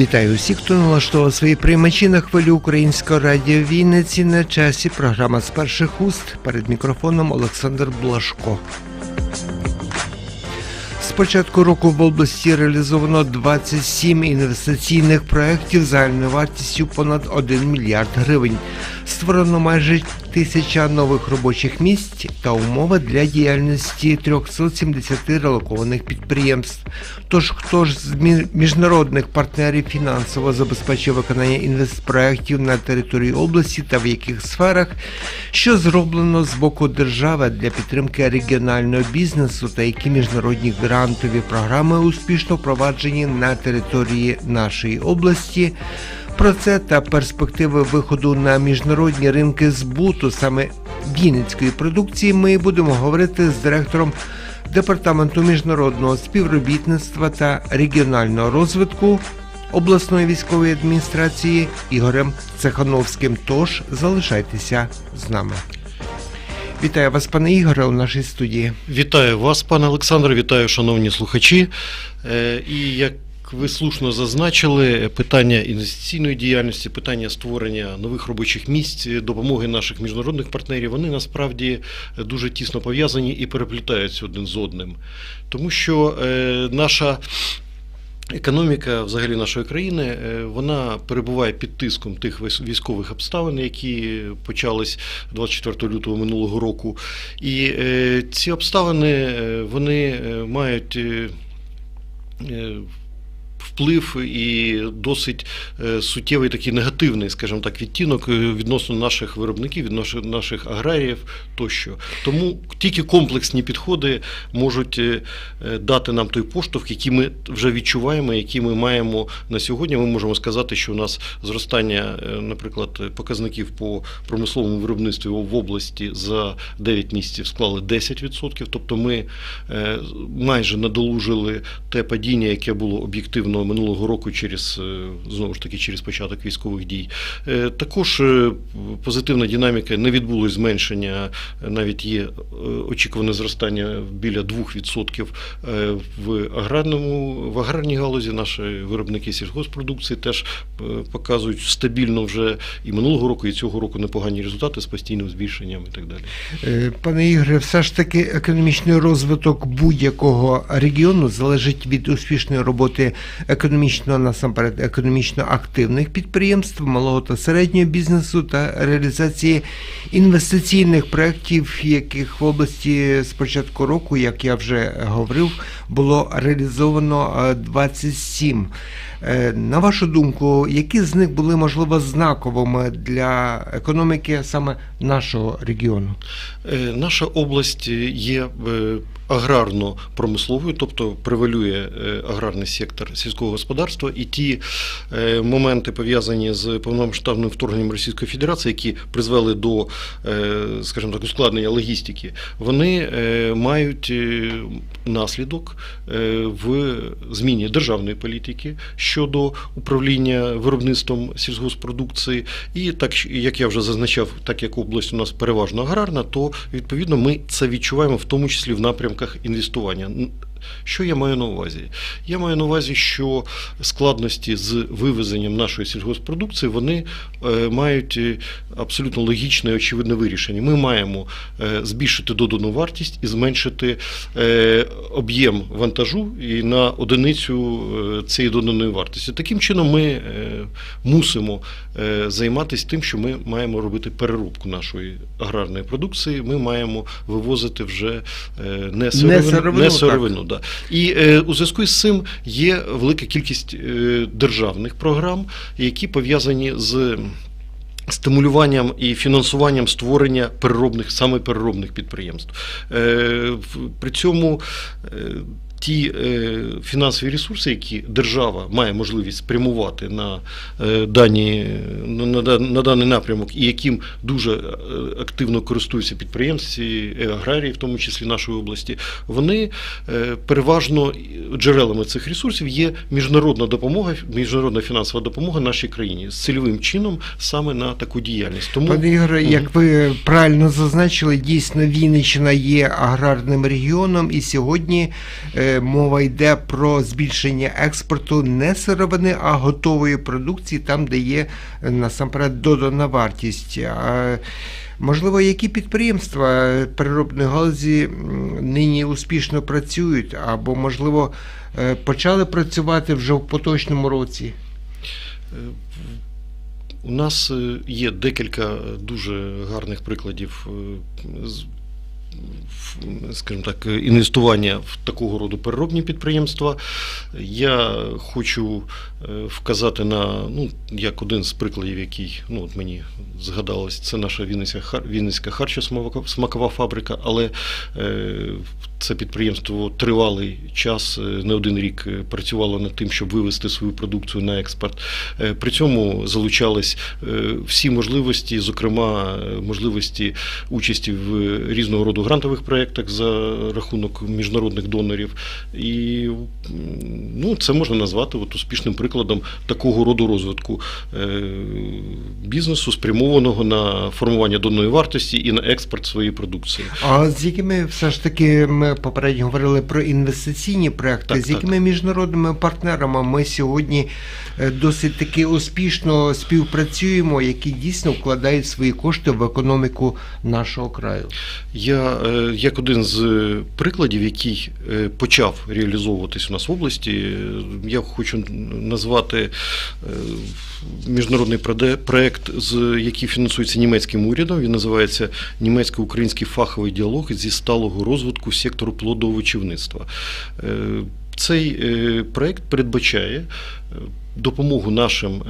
Вітаю усіх, хто налаштував свої приймачі на хвилю українського радіо Вінниці на часі. Програма з перших уст перед мікрофоном Олександр Блашко. З початку року в області реалізовано 27 інвестиційних проєктів загальною вартістю понад 1 мільярд гривень. Створено майже тисяча нових робочих місць та умови для діяльності 370 релокованих підприємств. Тож хто ж з міжнародних партнерів фінансово забезпечує виконання інвестпроєктів на території області та в яких сферах, що зроблено з боку держави для підтримки регіонального бізнесу та які міжнародні грантові програми успішно впроваджені на території нашої області. Про це та перспективи виходу на міжнародні ринки збуту саме вінницької продукції ми будемо говорити з директором департаменту міжнародного співробітництва та регіонального розвитку обласної військової адміністрації Ігорем Цехановським. Тож залишайтеся з нами. Вітаю вас, пане Ігоре, у нашій студії. Вітаю вас, пане Олександре, вітаю, шановні слухачі. Е, І як ви слушно зазначили, питання інвестиційної діяльності, питання створення нових робочих місць, допомоги наших міжнародних партнерів, вони насправді дуже тісно пов'язані і переплітаються один з одним. Тому що е, наша Економіка взагалі нашої країни е, вона перебуває під тиском тих військових обставин, які почались 24 лютого минулого року. І е, ці обставини вони мають. Вплив і досить е, суттєвий такий негативний, скажімо так, відтінок е, відносно наших виробників, відносно наших аграріїв тощо. Тому тільки комплексні підходи можуть е, дати нам той поштовх, який ми вже відчуваємо, який ми маємо на сьогодні. Ми можемо сказати, що у нас зростання, наприклад, показників по промисловому виробництві в області за 9 місяців склали 10%. Тобто ми майже надолужили те падіння, яке було об'єктивно минулого року через е, знову ж таки через початок військових дій. Е, Також е, позитивна динаміка не відбулось зменшення, навіть є очікуване зростання біля 2% е, в аграрному в аграрній галузі. Наші виробники сільгоспродукції теж показують стабільно вже і минулого року, і цього року непогані результати з постійним збільшенням і так далі. Пане Ігоре, все ж таки економічний розвиток будь-якого регіону залежить від успішної роботи економічно насамперед економічно активних підприємств, малого та середнього бізнесу та реалізації інвестиційних проєктів, яких в області з початку року, як я вже говорив, було реалізовано е, 27. Е, На вашу думку, які з них були можливо знаковими для економіки саме нашого регіону? Е, Наша область є е, аграрно-промисловою, тобто превалює аграрний сектор сільського господарства, і ті моменти пов'язані з повномасштабним вторгненням Російської Федерації, які призвели до, скажімо так, ускладнення логістики, вони мають наслідок в зміні державної політики щодо управління виробництвом сільгоспродукції. І так як я вже зазначав, так як область у нас переважно аграрна, то відповідно ми це відчуваємо в тому числі в напрямках інвестування. Що я маю на увазі? Я маю на увазі, що складності з вивезенням нашої сільгоспродукції вони е, мають е, абсолютно логічне і очевидне вирішення. Ми маємо е, збільшити додану вартість і зменшити об'єм вантажу і на одиницю цієї доданої вартості. Таким чином, ми мусимо займатися тим, що ми маємо робити переробку нашої аграрної продукції. Ми маємо вивозити вже не сировину, сировину, не сировину да. І е, у зв'язку з цим є велика кількість е, державних програм, які пов'язані з. Стимулюванням і фінансуванням створення переробних саме переробних підприємств. Е, При цьому е, ті е, фінансові ресурси, які держава має можливість спрямувати на, е, дані, на, даний напрямок, і яким дуже е, активно користуються підприємці, аграрії, в тому числі нашої області, вони переважно джерелами цих ресурсів є міжнародна допомога, міжнародна фінансова допомога нашій країні з цільовим чином саме на таку діяльність. Тому Пане Ігоре, як ви правильно зазначили, дійсно Вінниччина є аграрним регіоном, і сьогодні е, мова йде про збільшення експорту не сировини, а готової продукції, там, де є е, насамперед додана вартість. Можливо, які підприємства переробної галузі нині успішно працюють, або, можливо, е, почали працювати вже в поточному році? Е, У нас є декілька дуже гарних прикладів, скажімо так, інвестування в такого роду переробні підприємства. Я хочу е, вказати на ну, як один з прикладів, який ну, от мені згадалось, це наша Вінницька, Вінницька харчо-смакова фабрика, але е, це підприємство тривалий час, е, не один рік е, працювало над тим, щоб вивести свою продукцію на експорт. Е, При цьому залучались всі можливості, зокрема можливості участі в різного роду грантових проєктах за рахунок міжнародних донорів. І ну, це можна назвати от успішним прикладом такого роду розвитку бізнесу, спрямованого на формування доданої вартості і на експорт своєї продукції. А з якими все ж таки ми попередньо говорили про інвестиційні проекти, Так, з якими міжнародними партнерами ми сьогодні е, досить таки успішно співпрацюємо, які дійсно вкладають свої кошти в економіку нашого краю? Я е, як один з е, прикладів, який почав реалізовуватись у нас в області, я хочу назвати міжнародний проект, з який фінансується німецьким урядом. Він називається Німецько-український фаховий діалог зі сталого розвитку сектору плодовочівництва. Е, Цей е, проект передбачає е, допомогу нашим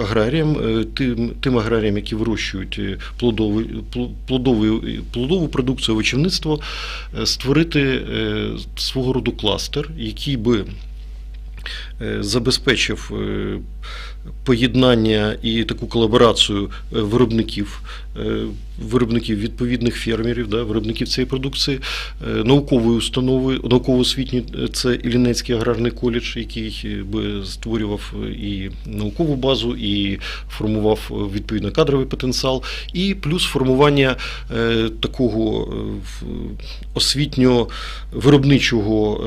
аграріям, тим, тим аграріям, які вирощують плодову, плодову, плодову продукцію овочівництво, створити свого роду кластер, який би забезпечив поєднання і таку колаборацію е, виробників, е, виробників відповідних фермерів, да, виробників цієї продукції, е, наукової установи, науково-освітні це Іллінецький аграрний коледж, який би створював і наукову базу, і формував відповідно кадровий потенціал, і плюс формування такого освітньо-виробничого.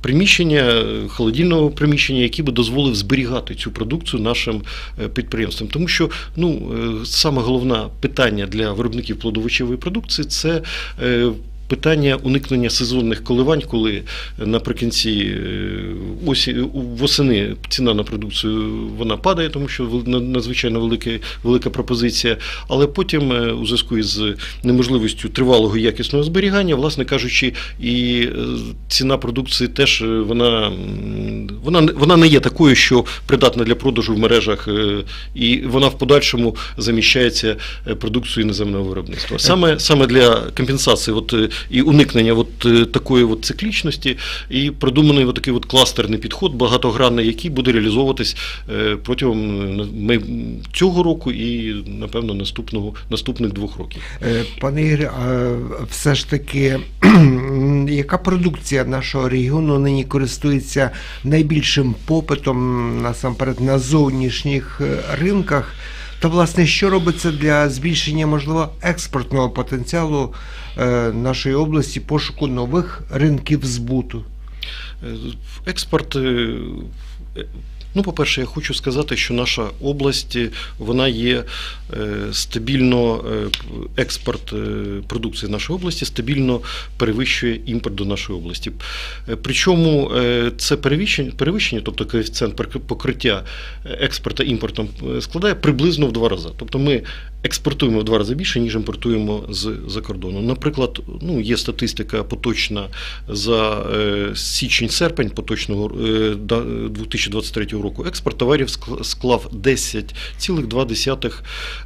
Приміщення, холодильного приміщення, який би дозволив зберігати цю продукцію нашим е, підприємствам. Тому що ну, е, саме головне питання для виробників плодовочевої продукції це е, питання уникнення сезонних коливань, коли наприкінці е, осі, восени ціна на продукцію вона падає, тому що надзвичайно велика, велика пропозиція. Але потім, е, у зв'язку із неможливістю тривалого якісного зберігання, власне кажучи, і е, ціна продукції теж вона, вона, вона не є такою, що придатна для продажу в мережах, і вона в подальшому заміщається продукцією іноземного виробництва. Саме, саме для компенсації от, і уникнення от, е, такої от циклічності і продуманий от такий от кластерний підход, багатогранний, який буде реалізовуватись е, протягом е, цього року і, напевно, наступного, наступних двох років. Пане Ігорі, все ж таки, яка продукція нашого регіону нині користується найбільшим попитом насамперед на зовнішніх ринках? Та власне, що робиться для збільшення можливо експортного потенціалу е, нашої області, пошуку нових ринків збуту? Е, Експорт. Ну, по-перше, я хочу сказати, що наша область е, вона є е, стабільно, е, експорт продукції нашої області стабільно перевищує імпорт до нашої області. Причому це перевищення, перевищення, тобто коефіцієнт покриття експорта імпортом складає приблизно в два рази. Тобто ми експортуємо в два рази більше, ніж імпортуємо з-за кордону. Наприклад, ну, є статистика поточна за е, січень-серпень поточного е, да- 2023 року. Експорт товарів ск- склав 10,2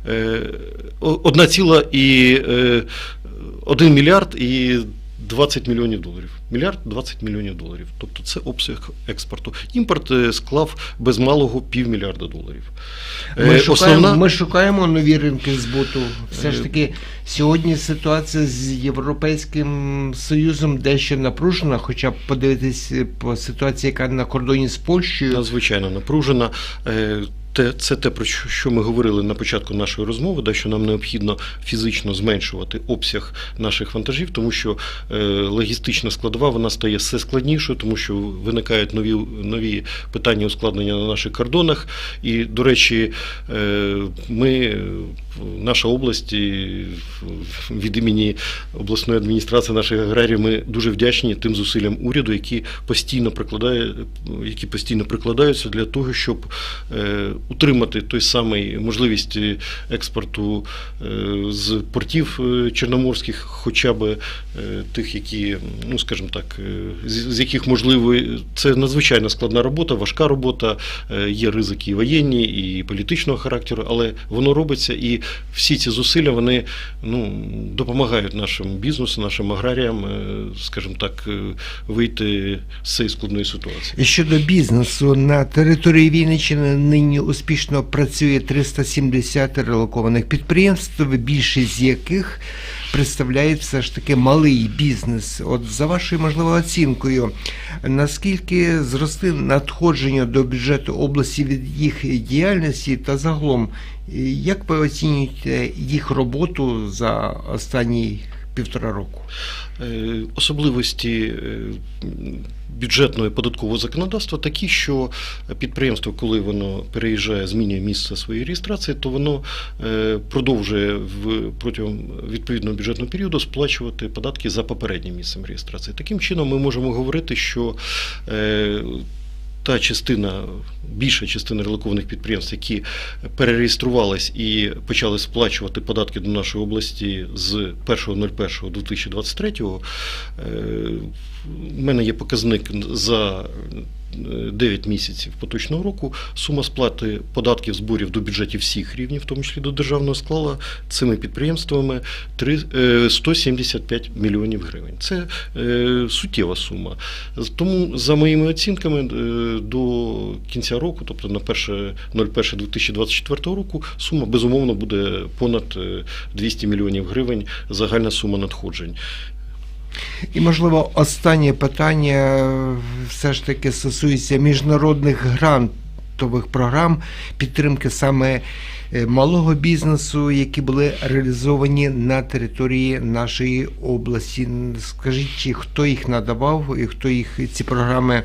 е, о- 1,1 мільярд і 20 мільйонів доларів. Мільярд 20 мільйонів доларів. Тобто це обсяг експорту. Імпорт е, склав без малого півмільярда доларів. Ми Е, шукаємо, ми шукаємо нові ринки збуту. Все Е, ж таки, сьогодні ситуація з Європейським Союзом дещо напружена, хоча б подивитись по ситуації, яка на кордоні з Польщею. надзвичайно напружена. Те, це те, про що ми говорили на початку нашої розмови, да, що нам необхідно фізично зменшувати обсяг наших вантажів, тому що е, логістична складова вона стає все складнішою, тому що виникають нові, нові питання ускладнення на наших кордонах. І, до речі, е, ми, наша область від імені обласної адміністрації наших аграріїв, ми дуже вдячні тим зусиллям уряду, які постійно прикладає, які постійно прикладаються для того, щоб е, утримати той самий можливість експорту е, з портів е, чорноморських, хоча б е, тих, які, ну скажімо так, е, з, яких можливо це надзвичайно складна робота, важка робота, е, є ризики і воєнні, і політичного характеру, але воно робиться, і всі ці зусилля вони ну, допомагають нашому бізнесу, нашим аграріям, е, скажімо так, е, вийти з цієї складної ситуації. І щодо бізнесу, на території Вінниччини нині успішно працює 370 релокованих підприємств, більшість з яких представляють все ж таки малий бізнес. От за вашою можливо оцінкою, наскільки зросли надходження до бюджету області від їх діяльності та загалом, як ви оцінюєте їх роботу за останні півтора року? Е, Особливості е, бюджетного і податкового законодавства такі, що підприємство, коли воно переїжджає, змінює місце своєї реєстрації, то воно е, продовжує в протягом відповідного бюджетного періоду сплачувати податки за попереднім місцем реєстрації. Таким чином, ми можемо говорити, що та частина, більша частина релокованих підприємств, які перереєструвались і почали сплачувати податки до нашої області з 1.01.2023, у мене є показник за 9 місяців поточного року. Сума сплати податків зборів до бюджетів всіх рівнів, в тому числі до державного склала, цими підприємствами три- е, 175 мільйонів гривень. Це е, суттєва сума. Тому, за моїми оцінками, е, до кінця року, тобто на 1.01.2024 року, сума безумовно буде понад е, 200 мільйонів гривень загальна сума надходжень. І, можливо, останнє питання е, все ж таки стосується міжнародних грантових програм підтримки саме е, малого бізнесу, які були реалізовані на території нашої області. Скажіть, хто їх надавав і хто їх ці програми,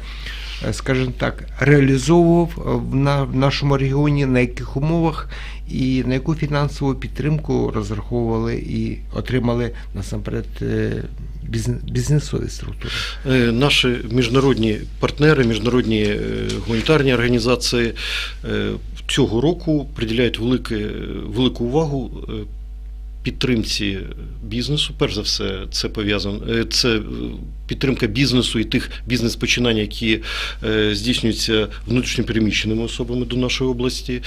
скажімо так, реалізовував в на- нашому регіоні, на яких умовах і на яку фінансову підтримку розраховували і отримали насамперед е, бізнесові структури. Е, Наші міжнародні партнери, міжнародні е, гуманітарні організації е, цього року приділяють велике, велику увагу е, підтримці бізнесу. Перш за все, це пов'язано е, це е, підтримка бізнесу і тих бізнес-починань, які е, здійснюються внутрішньопереміщеними особами до нашої області.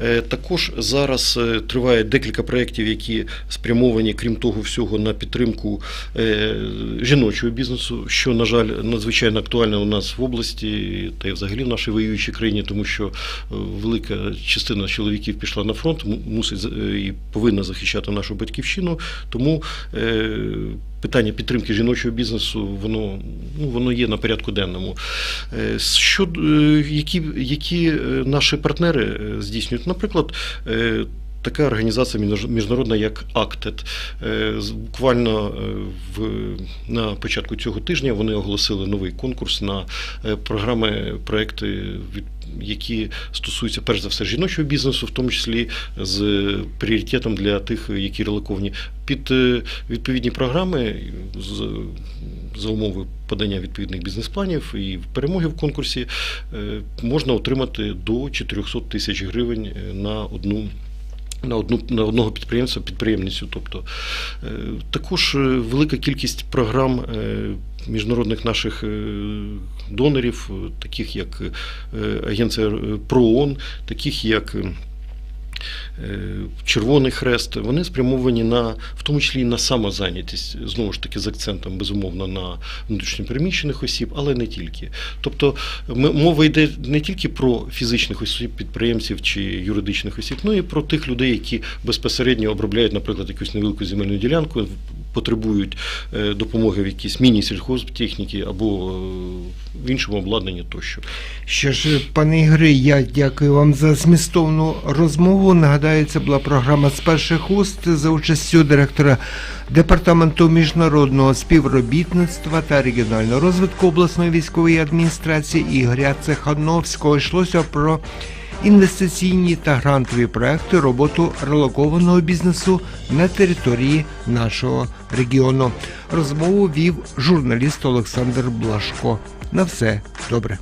Е, Також зараз е, триває декілька проєктів, які спрямовані, крім того всього, на підтримку жіночого бізнесу, що, на жаль, надзвичайно актуально у нас в області та й взагалі в нашій воюючій країні, тому що велика частина чоловіків пішла на фронт, мусить і повинна захищати нашу батьківщину. Тому питання підтримки жіночого бізнесу, воно, ну, воно є на порядку денному. Е, Що, е, які, які е, наші партнери здійснюють? Наприклад, така організація між- міжнародна, як АКТЕТ. Буквально е, в, на початку цього тижня вони оголосили новий конкурс на е, програми, проекти, від- які стосуються перш за все жіночого бізнесу, в тому числі з пріоритетом для тих, які релоковані. Під е, відповідні програми з, за умови подання відповідних бізнес-планів і перемоги в конкурсі можна отримати до 400 тисяч гривень на одну. На одну на одного підприємця, підприємницю. Тобто Е, також е, велика кількість програм е, міжнародних наших донорів, таких як Агенція ПРООН, таких як Червоний Хрест, вони спрямовані на, в тому числі і на самозайнятість, знову ж таки з акцентом, безумовно, на внутрішньопереміщених осіб, але не тільки. Тобто мова йде не тільки про фізичних осіб, підприємців чи юридичних осіб, ну і про тих людей, які безпосередньо обробляють, наприклад, якусь невелику земельну ділянку, потребують е, допомоги в якійсь міні-сільхозтехніці або е, в іншому обладнанні тощо. Що ж, пане Ігоре, я дякую вам за змістовну розмову. Нагадаю, це була програма з перших уст за участю директора департаменту міжнародного співробітництва та регіонального розвитку обласної військової адміністрації Ігоря Цехановського. Йшлося про інвестиційні та грантові проекти, роботу релокованого бізнесу на території нашого регіону. Розмову вів журналіст Олександр Блашко. На все добре.